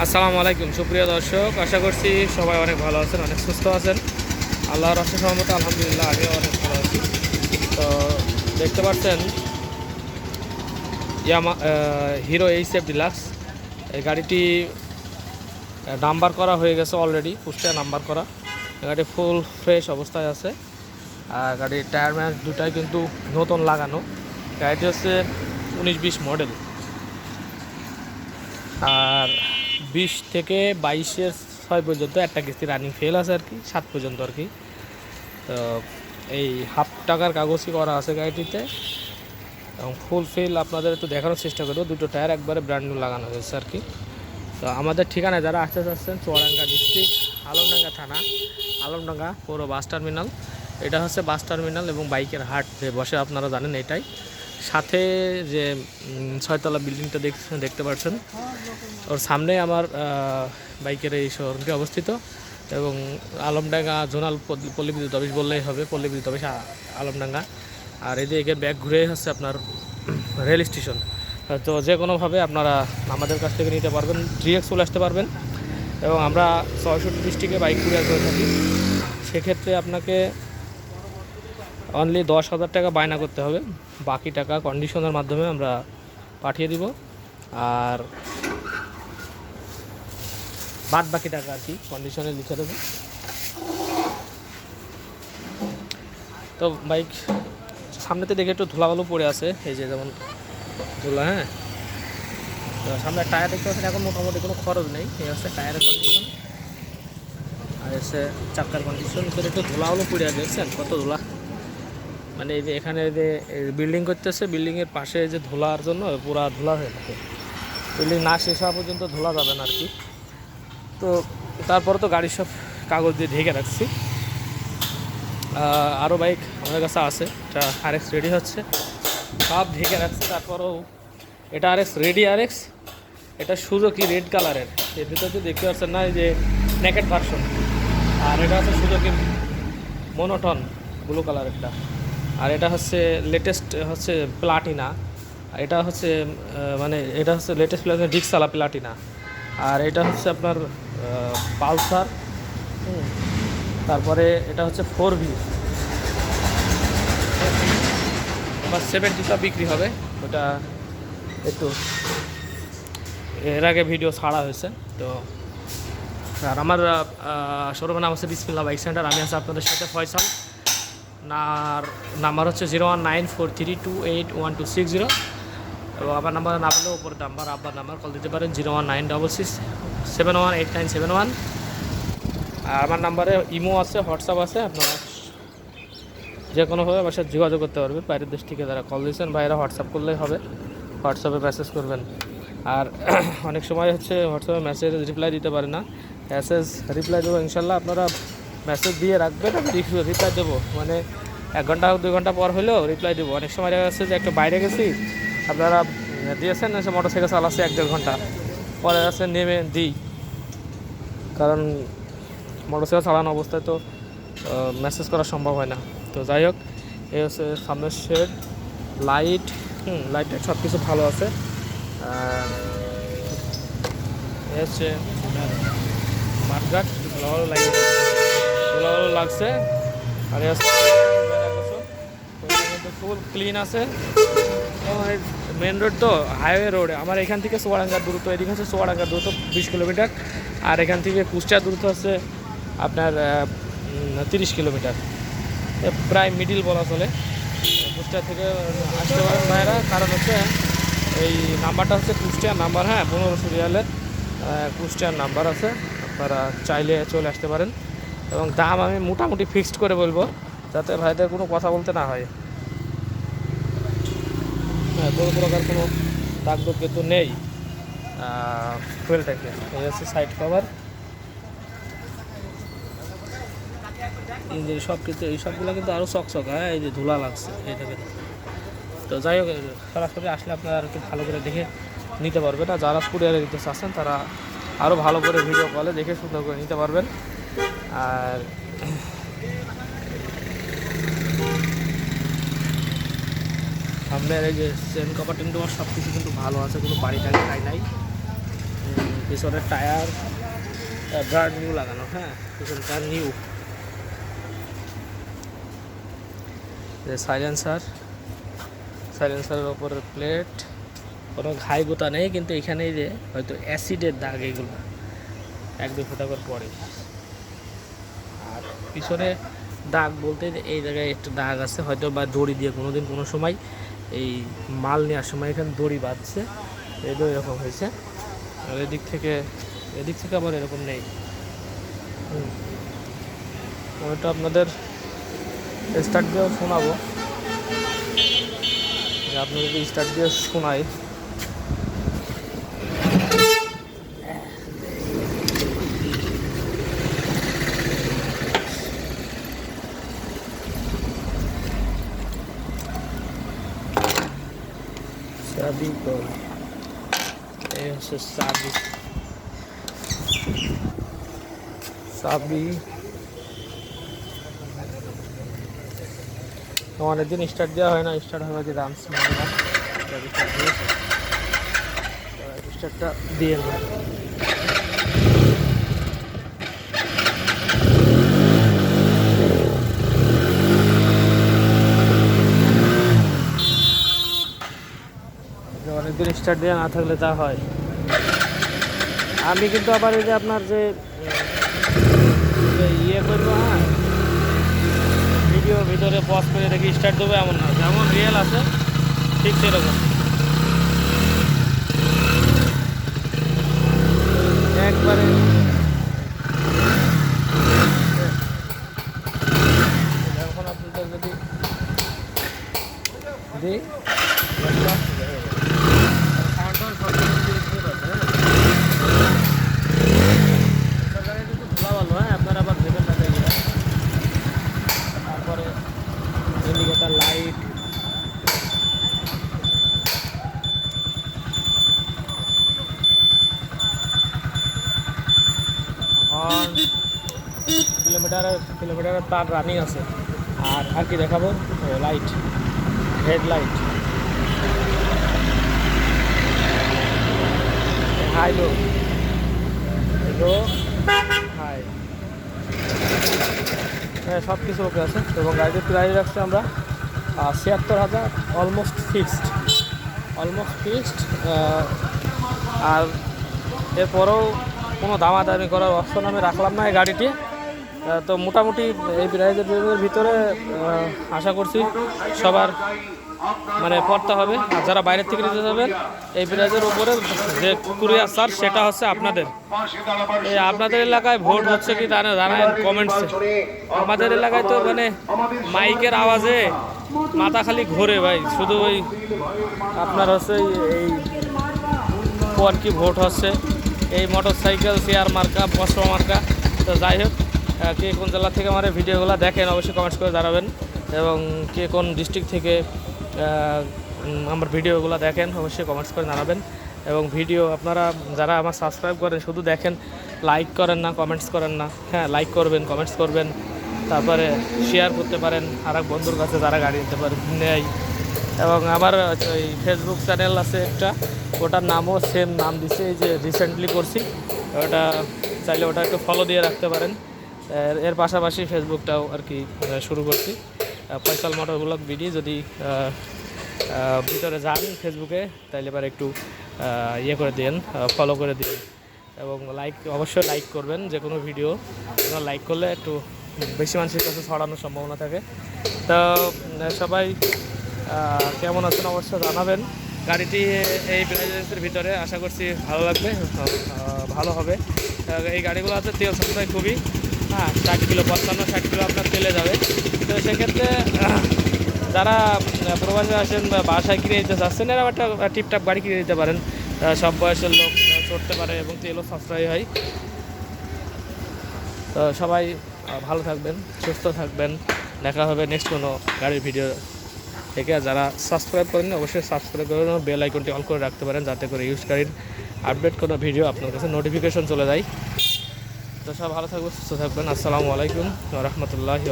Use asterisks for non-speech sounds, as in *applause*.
আসসালামু আলাইকুম, সুপ্রিয় দর্শক। আশা করছি সবাই অনেক ভালো আছেন, অনেক সুস্থ আছেন। আল্লাহর অশেষ সহমত আলহামদুলিল্লাহ, আমিও অনেক ভালো আছি। তো দেখতে পাচ্ছেন, Yamaha Hero H F Deluxe এই গাড়িটি নাম্বার করা হয়ে গেছে অলরেডি কুষ্টিয়া নাম্বার করা। গাড়ি ফুল ফ্রেশ অবস্থায় আছে। আর গাড়ির টায়ার ম্যাচ দুটাই কিন্তু নতুন লাগানো। গাড়িটি হচ্ছে উনিশ বিশ মডেল আর বিশ থেকে বাইশের ছয় পর্যন্ত একটা কিস্তি রানিং ফেল আছে আর কি, সাত পর্যন্ত আর কি। তো এই হাফ টাকার কাগজই করা আছে গাড়িটিতে। এবং ফুল ফিল আপনাদের একটু দেখানোর চেষ্টা করব, দুটো টায়ার একবারে ব্র্যান্ড নিউ লাগানো হয়েছে আর কি। তো আমাদের ঠিকানায় যারা আসতে চাচ্ছেন, চুয়াডাঙ্গা ডিস্ট্রিক্ট আলমডাঙ্গা থানা, আলমডাঙ্গা পৌর বাস টার্মিনাল এটা হচ্ছে বাস টার্মিনাল এবং বাইকের হাট যে বসে, আপনারা জানেন এটাই। সাথে যে ছয়তলা বিল্ডিংটা দেখ দেখতে পাচ্ছেন ওর সামনে আমার বাইকের এই শোরুমটি অবস্থিত এবং আলমডাঙ্গা জোনাল পল্লী- পল্লী বিদ্যুৎ অফিস বললেই হবে পল্লী বিদ্যুৎ অফিস আলমডাঙ্গা। আর এদিকে ব্যাগ ঘুরে হচ্ছে আপনার *clears throat* রেল স্টেশন। তো যে কোনোভাবে আপনারা আমাদের কাছ থেকে নিতে পারবেন ডিএক্স চলে আসতে পারবেন এবং আমরা ছয়ষট্টি ডিস্ট্রিক্টে বাইক কুরিয়ার করে থাকি। সেক্ষেত্রে আপনাকে অনলি দশ হাজার টাকা বায়না করতে হবে। বাকি টাকা কন্ডিশনের মাধ্যমে আমরা পাঠিয়ে দিব। আর বাদ বাকি টাকা আর কি কন্ডিশনে লিখে দেবো। তো বাইক সামনেতে দেখে একটু ধুলাবালু পড়ে আছে। এই যে যেমন ধুলা হ্যাঁ? তো সামনে টায়ার দেখতে পাচ্ছেন, এখন মোটামুটি কোনো খরচ নেই। এই হচ্ছে টায়ারের কন্ডিশন আর হচ্ছে চাক্কার কন্ডিশন একটু ধুলাবালু পড়ে আছে, দেখছেন? কত ধুলা? মানে এই যে এখানে যে বিল্ডিং করতেছে বিল্ডিংয়ের পাশে যে ধোলার জন্য পুরা ধোলা হয়ে থাকে। বিল্ডিং না শেষ হওয়া পর্যন্ত ধোলা যাবে না আর কি তো তারপরে তো গাড়ির সব কাগজ দিয়ে ঢেকে রাখছি। আরও বাইক আমাদের কাছে আছে, এটা আরএক্স রেডি হচ্ছে। সব ঢেকে রাখছে, তারপরেও এটা আরএক্স রেডি আরএক্স এটা সুজুকি রেড কালারের এর। ভিতরে তো দেখতে পাচ্ছেন না যে নেকেট ভার্সন আর এটা হচ্ছে সুজুকি মনোটন ব্লু কালারেরটা আর এটা হচ্ছে লেটেস্ট হচ্ছে প্লাটিনা এটা হচ্ছে মানে এটা হচ্ছে লেটেস্ট প্লাটিনা ডিক্সালা প্লাটিনা আর এটা হচ্ছে আপনার পালসার তারপরে এটা হচ্ছে ফোর ভি আমার সেভেন সেভেন্টিটা বিক্রি হবে। ওটা একটু, এর আগে ভিডিও ছাড়া হয়েছে। তো, আর আমার শোরুমের নাম হচ্ছে বিসমিল্লা বাইক সেন্টার। আমি আছি আপনাদের সাথে ফয়সাল। আর নাম্বার হচ্ছে zero one nine four three two eight one two six zero. এবং আমার নাম্বার না পেলেও ওপর নাম্বার, আব্বার নাম্বার কল দিতে পারেন zero one nine double six seven one eight nine seven one. আর আমার নাম্বারে ইমো আছে, হোয়াটসঅ্যাপ আছে, আপনারা যে কোনোভাবে আমার সাথে যোগাযোগ করতে পারবেন। বাইরের দেশ থেকে যারা কল দিয়েছেন বাইরে হোয়াটসঅ্যাপ করলেই হবে। হোয়াটসঅ্যাপে মেসেজ করবেন। আর *clears throat* অনেক সময় হচ্ছে হোয়াটসঅ্যাপে মেসেজ রিপ্লাই দিতে পারে না। মেসেজ রিপ্লাই দেবো ইনশাল্লাহ। আপনারা মেসেজ দিয়ে রাখবেন আমি রিপ্লাই দেবো। মানে এক ঘণ্টা দুই ঘণ্টা পর হলেও রিপ্লাই দেবো। অনেক সময় দেখা যাচ্ছে যে একটু বাইরে গেছি, আপনারা দিয়েছেন এসে মোটর সাইকেল চালাচ্ছে এক দেড় ঘণ্টা। পরে আছে নেমে দিই। কারণ মোটরসাইকেল চালানো অবস্থায় তো মেসেজ করা সম্ভব হয় না। তো যাই হোক, এই হচ্ছে সামনের শেড। লাইট হুম লাইট সব কিছু ভালো আছে। এ হচ্ছে মাঠঘাট। ভালো ভালো লাগে ভালো ভালো লাগছে। আর ফুল ক্লিন আছে। মেন রোড তো, হাইওয়ে রোডে। আমার এখান থেকে সোয়াডাঙ্গার দূরত্ব, এদিকে হচ্ছে সোয়াডাঙ্গার দূরত্ব, বিশ কিলোমিটার। আর এখান থেকে কুষ্টিয়ার দূরত্ব হচ্ছে আপনার তিরিশ কিলোমিটার। প্রায় মিডিল বলা চলে। কুষ্টিয়া থেকে আসতে পারেন ভাইরা। কারণ হচ্ছে, এই নাম্বারটা হচ্ছে কুষ্টিয়ার নাম্বার হ্যাঁ? পনেরো সিরিয়ালের কুষ্টিয়ার নাম্বার আছে। আপনারা চাইলে চলে আসতে পারেন। এবং দাম আমি মোটামুটি ফিক্সড করে বলব, যাতে ভাইদের কোনো কথা বলতে না হয়। হ্যাঁ কোনো প্রকার কোনো দাগ দুগ কিন্তু নেই ফুয়েলটাকে এই হচ্ছে সাইড কভার ইঞ্জিন সব কিন্তু, এই সবগুলো কিন্তু আরও চকচক হ্যাঁ এই যে ধুলা লাগছে এইটাকে তো যাই হোক, সরাসরি আসলে আপনারা আর একটু ভালো করে দেখে নিতে পারবেন। আর যারা কুরিয়ারে দিতে চাচ্ছেন তারা আরও ভালো করে ভিডিও কলে দেখে সুন্দর করে নিতে পারবেন। আর সামনের যে চেন কপার টিন সব কিছু কিন্তু ভালো আছে, কোনো বাড়ি টাড়ি খাই নাই। পিছনের টায়ার ব্রান্ড নিউ লাগানো হ্যাঁ টায়ার নিউ যে সাইলেন্সার সাইলেন্সারের ওপরের প্লেট কোনো ঘাই গোতা নেই, কিন্তু এখানেই যে হয়তো অ্যাসিডের দাগ এগুলো, এক দুই ফোঁটা করে পড়ে। আর পিছনে দাগ বলতে এই জায়গায় একটা দাগ আছে, হয়তো বা দড়ি দিয়ে কোনো দিন কোনো সময় এই মাল নেওয়ার সময় এখানে দড়ি বাঁধছে। এটাও এরকম হয়েছে। আর এদিক থেকে এদিক থেকে আবার এরকম নেই। ওটা আপনাদের স্টার্ট দিয়েও শোনাবো। আপনি যদি স্টার্ট দিয়ে শোনাই চাবি কই এই হচ্ছে চাবি চাবি অনেকদিন স্টার্ট দেওয়া হয় না স্টার্ট হবে যে ডান্স স্টার্টটা দিয়ে নেব স্টার্ট দেওয়া না থাকলে তা হয়। আমি কিন্তু আবার এই যে আপনার যে যে ইয়ে করব হ্যাঁ? ভিডিও ভিতরে পজ করে দেখি স্টার্ট দেবো এমন না। যেমন রিয়েল আছে, ঠিক সেরকম। একবারে এখন আপনাদের যদি দিই সাউন্ডটাও সব কিছু দিয়ে দিতে পারবে, হ্যাঁ? সরকারের কিন্তু ধোলা ভালো হ্যাঁ আপনারা আবার ভেবেন না দেখলে তারপরে ইন্ডিকেটার লাইট হর্ন কিলোমিটারের কিলোমিটারের তার রানিং আছে। আর আর কি দেখাবো? Light headlight high low low high হ্যাঁ সব কিছু ওকে আছে। এবং গাড়িটির প্রাইস রাখছি আমরা ছিয়াত্তর হাজার অলমোস্ট ফিক্সড অলমোস্ট ফিক্সড আর এরপরেও কোনো দামাদামি করার অপশন আমি রাখলাম না এই গাড়িটি। তো মোটামুটি এই প্রাইজের ভিতরে আশা করছি সবার মানে পড়তে হবে। আর যারা বাইরের থেকে নিতে যাবেন এই প্রাইজের উপরে যে কুরিয়ার চার্জ, সেটা হচ্ছে আপনাদের। এই আপনাদের এলাকায় ভোট হচ্ছে কি তা না জানায় কমেন্টসে আমাদের এলাকায় তো মানে মাইকের আওয়াজে মাথা খালি ঘোরে ভাই। শুধু ওই আপনার হচ্ছে এই- এই পর কি ভোট হচ্ছে। এই মোটর সাইকেল চেয়ার মার্কা বস্ত্র মার্কা তো যাই হোক কে কোন জেলা থেকে আমার ভিডিওগুলো দেখেন অবশ্যই কমেন্টস করে জানাবেন। এবং কে কোন ডিস্ট্রিক্ট থেকে আমার ভিডিওগুলো দেখেন অবশ্যই কমেন্টস করে জানাবেন। এবং ভিডিও আপনারা যারা আমার সাবস্ক্রাইব করেন, শুধু দেখেন লাইক করেন না কমেন্টস করেন না। হ্যাঁ লাইক করবেন কমেন্টস করবেন। তারপরে শেয়ার করতে পারেন। আর এক বন্ধুর কাছে যারা গাড়ি নিতে পারে, নেয়। এবং আমার ওই ফেসবুক চ্যানেল আছে একটা, ওটার নামও সেম নাম দিছে, এই যে রিসেন্টলি করছি। ওটা চাইলে ওটা একটু ফলো দিয়ে রাখতে পারেন। এর- পাশাপাশি ফেসবুকটাও আর কি শুরু করছি। ফয়সাল মোটর ব্লগ বিডি যদি ভিতরে যান ফেসবুকে তাইলে এবার একটু ইয়ে করে দিন ফলো করে দিন এবং লাইক অবশ্যই লাইক করবেন যে কোনো ভিডিও লাইক করলে একটু বেশি মানুষের কাছে ছড়ানোর সম্ভাবনা থাকে। তো সবাই কেমন আছেন অবশ্যই জানাবেন। গাড়িটি এই প্রাইজের ভিতরে, আশা করছি ভালো লাগবে ভালো হবে। এই গাড়িগুলো আছে তেল সাপ্লাই খুবই হ্যাঁ ষাট কিলো, পঞ্চান্ন, ষাট কিলো আপনার তেলে যাবে। তো সেক্ষেত্রে যারা প্রবাসে আসেন বা বাসায় কিনে নিতে চাচ্ছেন এরা একটা টিপটাপ গাড়ি কিনে নিতে পারেন। সব বয়সের লোক চড়তে পারে এবং তেলও সাশ্রয় হয়। তো সবাই ভালো থাকবেন, সুস্থ থাকবেন। দেখা হবে নেক্সট কোনো গাড়ির ভিডিও থেকে যারা সাবস্ক্রাইব করেন অবশ্যই সাবস্ক্রাইব করে বেল আইকনটি অন করে রাখতে পারেন, যাতে করে ইউজকারীর আপডেট কোনো ভিডিও আপনার কাছে নোটিফিকেশন চলে যায়। তো সব ভালো থাকবেন, সুস্থ থাকবেন। আসসালামু আলাইকুম রহমতুল্লাহি